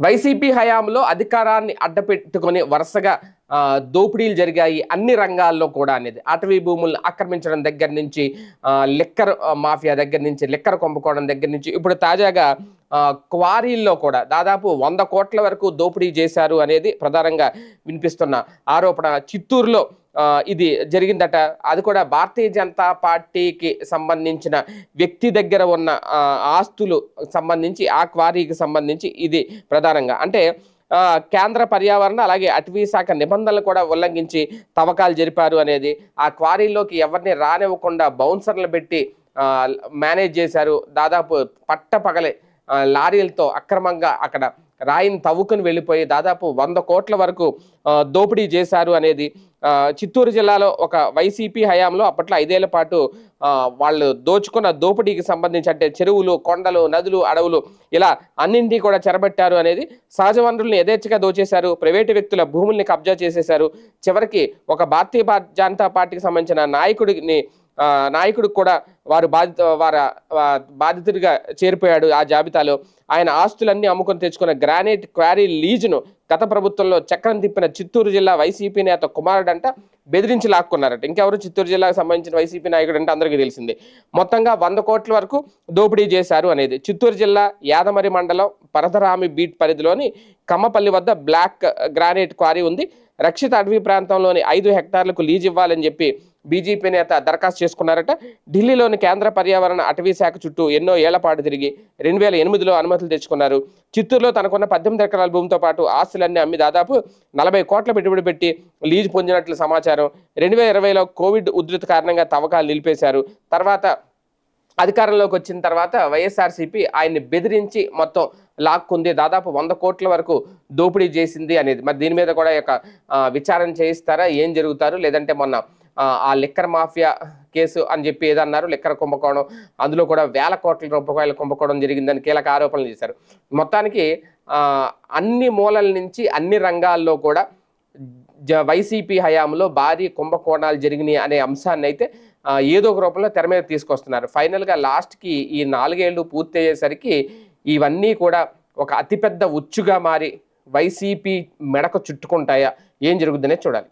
YCP హయాంలో అధికారాన్ని అడ్డపెట్టుకొని వరుసగా దోపిడీలు జరిగాయి అన్ని రంగాల్లో కూడా అనేది. అటవీ భూములను ఆక్రమించడం దగ్గర నుంచి లిక్కర్ మాఫియా దగ్గర నుంచి లిక్కర్ కొంపుకోవడం దగ్గర నుంచి ఇప్పుడు తాజాగా క్వారీల్లో కూడా దాదాపు వంద కోట్ల వరకు దోపిడీ చేశారు అనేది ప్రధానంగా వినిపిస్తున్న ఆరోపణ. చిత్తూరులో ఇది జరిగిందట. అది కూడా భారతీయ జనతా పార్టీకి సంబంధించిన వ్యక్తి దగ్గర ఉన్న ఆస్తులు సంబంధించి ఆ క్వారీకి సంబంధించి ఇది ప్రధానంగా. అంటే కేంద్ర పర్యావరణ అలాగే అటవీ శాఖ నిబంధనలు కూడా ఉల్లంఘించి తవ్వకాలు జరిపారు అనేది ఆ క్వారీలోకి ఎవరిని రానివ్వకుండా బౌన్సర్లు పెట్టి మేనేజ్ చేశారు. దాదాపు పట్ట పగలే లారీలతో అక్రమంగా అక్కడ రాయిని తవ్వుకుని వెళ్ళిపోయి దాదాపు వంద కోట్ల వరకు దోపిడీ చేశారు అనేది చిత్తూరు జిల్లాలో ఒక వైసీపీ హయాంలో అప్పట్లో ఐదేళ్ళ పాటు వాళ్ళు దోచుకున్న దోపిడీకి సంబంధించి అంటే చెరువులు కొండలు నదులు అడవులు ఇలా అన్నింటినీ కూడా చెరబెట్టారు అనేది సహజ వనరుల్ని యథేచ్ఛగా దోచేశారు ప్రైవేటు వ్యక్తుల భూముల్ని కబ్జా చేసేశారు. చివరికి ఒక భారతీయ జనతా పార్టీకి సంబంధించిన నాయకుడిని నాయకుడు కూడా వారు బాధిత వారి బాధితుడిగా చేరిపోయాడు ఆ జాబితాలో. ఆయన ఆస్తులన్నీ అమ్ముకొని తెచ్చుకున్న గ్రానైట్ క్వారీ లీజును గత ప్రభుత్వంలో చక్రం తిప్పిన చిత్తూరు జిల్లా వైసీపీ నేత కుమారుడంట బెదిరించి లాక్కున్నారట. ఇంకెవరు చిత్తూరు జిల్లాకు సంబంధించిన వైసీపీ నాయకుడు అంటే అందరికీ తెలిసింది. మొత్తంగా వంద కోట్ల వరకు దోపిడీ చేశారు అనేది. చిత్తూరు జిల్లా యాదమరి మండలం పరదరామి బీట్ పరిధిలోని కమ్మపల్లి వద్ద బ్లాక్ గ్రానైట్ క్వారీ ఉంది. రక్షిత అటవీ ప్రాంతంలోని ఐదు హెక్టార్లకు లీజ్ ఇవ్వాలని చెప్పి బీజేపీ నేత దరఖాస్తు చేసుకున్నారట. ఢిల్లీలోని కేంద్ర పర్యావరణ అటవీ శాఖ చుట్టూ ఎన్నో ఏళ్ళపాటు తిరిగి రెండు వేల ఎనిమిదిలో అనుమతులు తెచ్చుకున్నారు. చిత్తూరులో తనకున్న పద్దెనిమిది ఎకరాల భూమితో పాటు ఆస్తులన్నీ అమ్మి దాదాపు నలభై కోట్ల పెట్టుబడి పెట్టి లీజు పొందినట్లు సమాచారం. రెండు వేల ఇరవైలో కోవిడ్ ఉధృతి కారణంగా తవ్వకాలు నిలిపేశారు. తర్వాత అధికారంలోకి వచ్చిన తర్వాత వైఎస్ఆర్సీపీ ఆయన్ని బెదిరించి మొత్తం లాక్కుంది. దాదాపు వంద కోట్ల వరకు దోపిడీ చేసింది అనేది. మరి దీని మీద కూడా యొక్క విచారణ చేయిస్తారా? ఏం జరుగుతారు? లేదంటే మొన్న ఆ, లిక్కర్ మాఫియా కేసు అని చెప్పి ఏదన్నారు లిక్కర్ కుంభకోణం అందులో కూడా వేల కోట్ల రూపాయల కుంభకోణం జరిగిందని కీలక ఆరోపణలు చేశారు. మొత్తానికి అన్ని మూలల నుంచి అన్ని రంగాల్లో కూడా జ వైసీపీ హయాంలో భారీ కుంభకోణాలు జరిగినాయి అనే అంశాన్ని అయితే ఏదో ఒక రూపంలో తెర మీద తీసుకొస్తున్నారు. ఫైనల్గా లాస్ట్కి ఈ నాలుగేళ్ళు పూర్తి అయ్యేసరికి ఇవన్నీ కూడా ఒక అతిపెద్ద ఉచ్చుగా మారి వైసీపీ మెడకు చుట్టుకుంటాయా? ఏం జరుగుతుందనే చూడాలి.